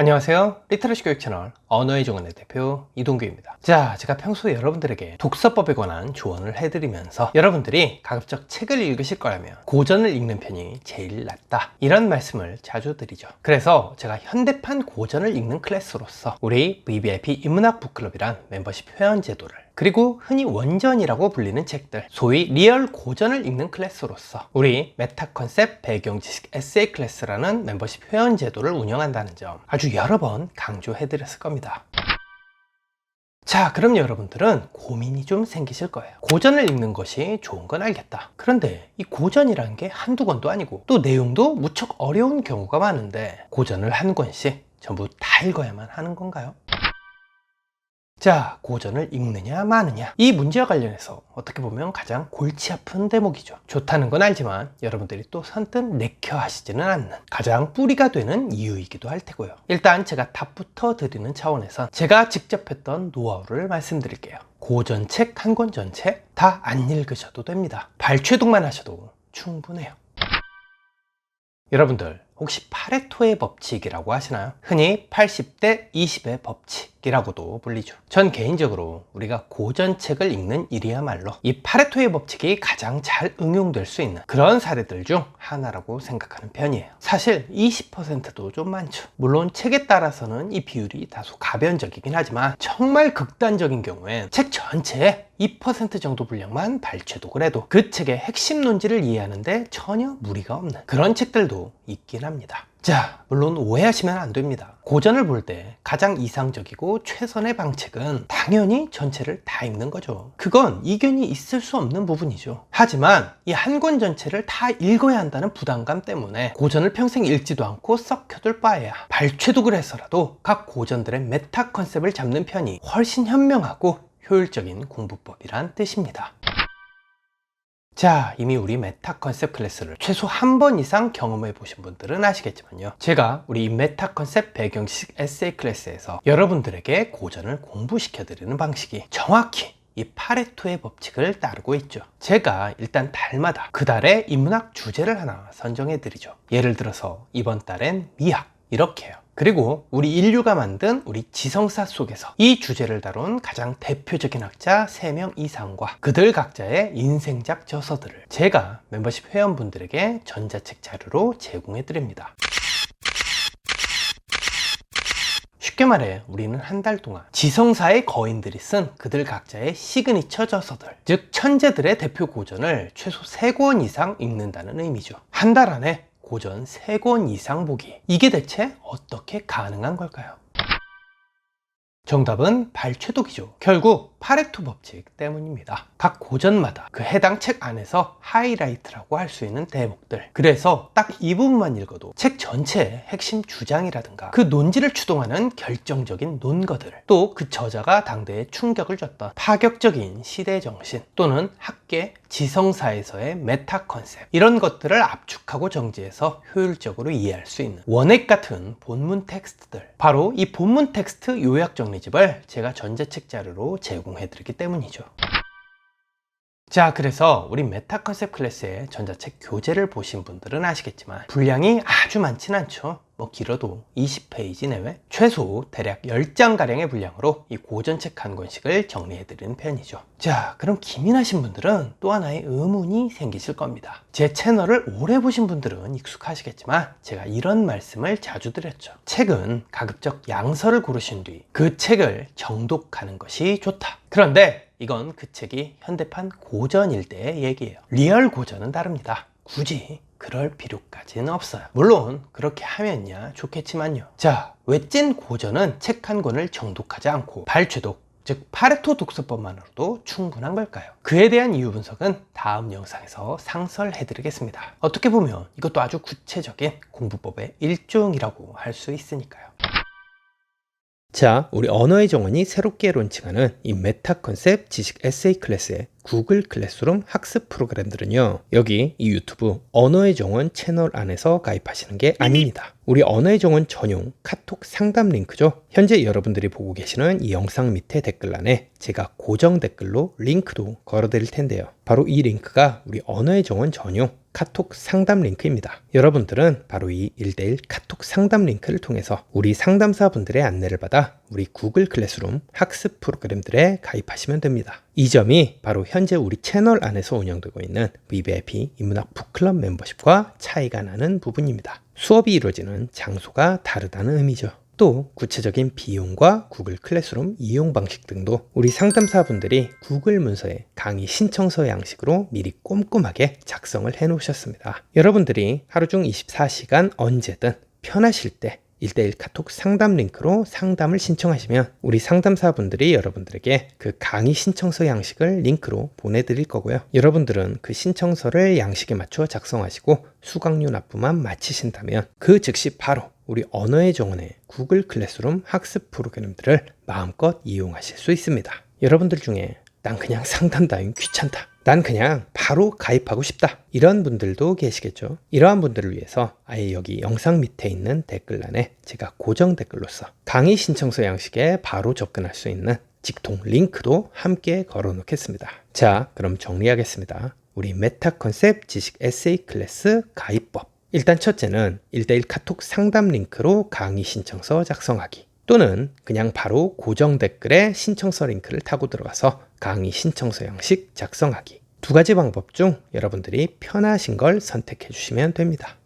안녕하세요. 리터러시 교육 채널 언어의 종언의 대표 이동규입니다. 자, 제가 평소에 여러분들에게 독서법에 관한 조언을 해드리면서 여러분들이 가급적 책을 읽으실 거라면 고전을 읽는 편이 제일 낫다. 이런 말씀을 자주 드리죠. 그래서 제가 현대판 고전을 읽는 클래스로서 우리 VVIP 인문학 북클럽이란 멤버십 회원 제도를 그리고 흔히 원전이라고 불리는 책들, 소위 리얼 고전을 읽는 클래스로서 우리 메타 컨셉 배경 지식 에세이 클래스라는 멤버십 회원 제도를 운영한다는 점 아주 여러 번 강조해 드렸을 겁니다. 자, 그럼 여러분들은 고민이 좀 생기실 거예요. 고전을 읽는 것이 좋은 건 알겠다. 그런데 이 고전이라는 게 한두 권도 아니고 또 내용도 무척 어려운 경우가 많은데 고전을 한 권씩 전부 다 읽어야만 하는 건가요? 자, 고전을 읽느냐 마느냐. 이 문제와 관련해서 어떻게 보면 가장 골치 아픈 대목이죠. 좋다는 건 알지만 여러분들이 또 선뜻 내켜 하시지는 않는 가장 뿌리가 되는 이유이기도 할 테고요. 일단 제가 답부터 드리는 차원에선 제가 직접 했던 노하우를 말씀드릴게요. 고전책 한 권 전체 다 안 읽으셔도 됩니다. 발췌독만 하셔도 충분해요. 여러분들 혹시 파레토의 법칙이라고 하시나요? 흔히 80대 20의 법칙 이라고도 불리죠. 전 개인적으로 우리가 고전책을 읽는 일이야말로 이 파레토의 법칙이 가장 잘 응용될 수 있는 그런 사례들 중 하나라고 생각하는 편이에요. 사실 20%도 좀 많죠. 물론 책에 따라서는 이 비율이 다소 가변적이긴 하지만 정말 극단적인 경우엔 책 전체에 2% 정도 분량만 발췌독을 해도 그 책의 핵심 논지를 이해하는데 전혀 무리가 없는 그런 책들도 있긴 합니다. 자, 물론 오해하시면 안 됩니다. 고전을 볼 때 가장 이상적이고 최선의 방책은 당연히 전체를 다 읽는 거죠. 그건 이견이 있을 수 없는 부분이죠. 하지만 이 한 권 전체를 다 읽어야 한다는 부담감 때문에 고전을 평생 읽지도 않고 썩혀둘 바에야 발췌독을 해서라도 각 고전들의 메타 컨셉을 잡는 편이 훨씬 현명하고 효율적인 공부법이란 뜻입니다. 자, 이미 우리 메타 컨셉 클래스를 최소 한 번 이상 경험해 보신 분들은 아시겠지만요. 제가 우리 이 메타 컨셉 배경지식 에세이 클래스에서 여러분들에게 고전을 공부시켜 드리는 방식이 정확히 이 파레토의 법칙을 따르고 있죠. 제가 일단 달마다 그 달의 인문학 주제를 하나 선정해 드리죠. 예를 들어서 이번 달엔 미학 이렇게 해요. 그리고 우리 인류가 만든 우리 지성사 속에서 이 주제를 다룬 가장 대표적인 학자 3명 이상과 그들 각자의 인생작 저서들을 제가 멤버십 회원분들에게 전자책 자료로 제공해 드립니다. 쉽게 말해 우리는 한 달 동안 지성사의 거인들이 쓴 그들 각자의 시그니처 저서들 즉 천재들의 대표 고전을 최소 3권 이상 읽는다는 의미죠 한 달 안에 고전 3권 이상 보기 이게 대체 어떻게 가능한 걸까요? 정답은 발췌독이죠. 결국 파레토 법칙 때문입니다. 각 고전마다 그 해당 책 안에서 하이라이트라고 할 수 있는 대목들. 그래서 딱 이 부분만 읽어도 책 전체의 핵심 주장이라든가 그 논지를 추동하는 결정적인 논거들, 또 그 저자가 당대에 충격을 줬던 파격적인 시대 정신 또는 학계 지성사에서의 메타 컨셉 이런 것들을 압축하고 정지해서 효율적으로 이해할 수 있는 원액 같은 본문 텍스트들 바로 이 본문 텍스트 요약 정리집을 제가 전자책 자료로 제공해 드리기 때문이죠. 자, 그래서 우리 메타 컨셉 클래스의 전자책 교재를 보신 분들은 아시겠지만 분량이 아주 많진 않죠. 뭐 길어도 20페이지 내외 최소 대략 10장가량의 분량으로 이 고전책 한 권씩을 정리해 드리는 편이죠. 자 그럼 기민하신 분들은 또 하나의 의문이 생기실 겁니다. 제 채널을 오래 보신 분들은 익숙하시겠지만 제가 이런 말씀을 자주 드렸죠. 책은 가급적 양서를 고르신 뒤 그 책을 정독하는 것이 좋다. 그런데 이건 그 책이 현대판 고전일 때의 얘기예요. 리얼 고전은 다릅니다 굳이 그럴 필요까지는 없어요. 물론 그렇게 하면야 좋겠지만요. 자, 외찐 고전은 책 한 권을 정독하지 않고 발췌독, 즉 파레토 독서법만으로도 충분한 걸까요? 그에 대한 이유 분석은 다음 영상에서 상설해 드리겠습니다. 어떻게 보면 이것도 아주 구체적인 공부법의 일종이라고 할 수 있으니까요. 자, 우리 언어의 정원이 새롭게 론칭하는 이 메타 컨셉 지식 에세이 클래스의 구글 클래스룸 학습 프로그램들은요, 여기 이 유튜브 언어의 정원 채널 안에서 가입하시는 게 아닙니다. 우리 언어의 정원 전용 카톡 상담 링크죠. 현재 여러분들이 보고 계시는 이 영상 밑에 댓글란에 제가 고정 댓글로 링크도 걸어 드릴 텐데요. 바로 이 링크가 우리 언어의 정원 전용 카톡 상담 링크입니다. 여러분들은 바로 이 1대1 카톡 상담 링크를 통해서 우리 상담사분들의 안내를 받아 우리 구글 클래스룸 학습 프로그램들에 가입하시면 됩니다. 이 점이 바로 현재 우리 채널 안에서 운영되고 있는 VVIP 인문학 북클럽 멤버십과 차이가 나는 부분입니다. 수업이 이루어지는 장소가 다르다는 의미죠. 또 구체적인 비용과 구글 클래스룸 이용 방식 등도 우리 상담사분들이 구글 문서에 강의 신청서 양식으로 미리 꼼꼼하게 작성을 해 놓으셨습니다. 여러분들이 하루 중 24시간 언제든 편하실 때 1대1 카톡 상담 링크로 상담을 신청하시면 우리 상담사분들이 여러분들에게 그 강의 신청서 양식을 링크로 보내드릴 거고요. 여러분들은 그 신청서를 양식에 맞춰 작성하시고 수강료 납부만 마치신다면 그 즉시 바로 우리 언어의 정원의 구글 클래스룸 학습 프로그램들을 마음껏 이용하실 수 있습니다. 여러분들 중에 난 그냥 상담 따윈 귀찮다. 난 그냥 바로 가입하고 싶다. 이런 분들도 계시겠죠. 이러한 분들을 위해서 아예 여기 영상 밑에 있는 댓글란에 제가 고정 댓글로서 강의 신청서 양식에 바로 접근할 수 있는 직통 링크도 함께 걸어 놓겠습니다. 자, 그럼 정리하겠습니다. 우리 메타 컨셉 지식 에세이 클래스 가입법. 일단 첫째는 1대1 카톡 상담 링크로 강의 신청서 작성하기. 또는 그냥 바로 고정 댓글에 신청서 링크를 타고 들어가서 강의 신청서 양식 작성하기. 두 가지 방법 중 여러분들이 편하신 걸 선택해 주시면 됩니다.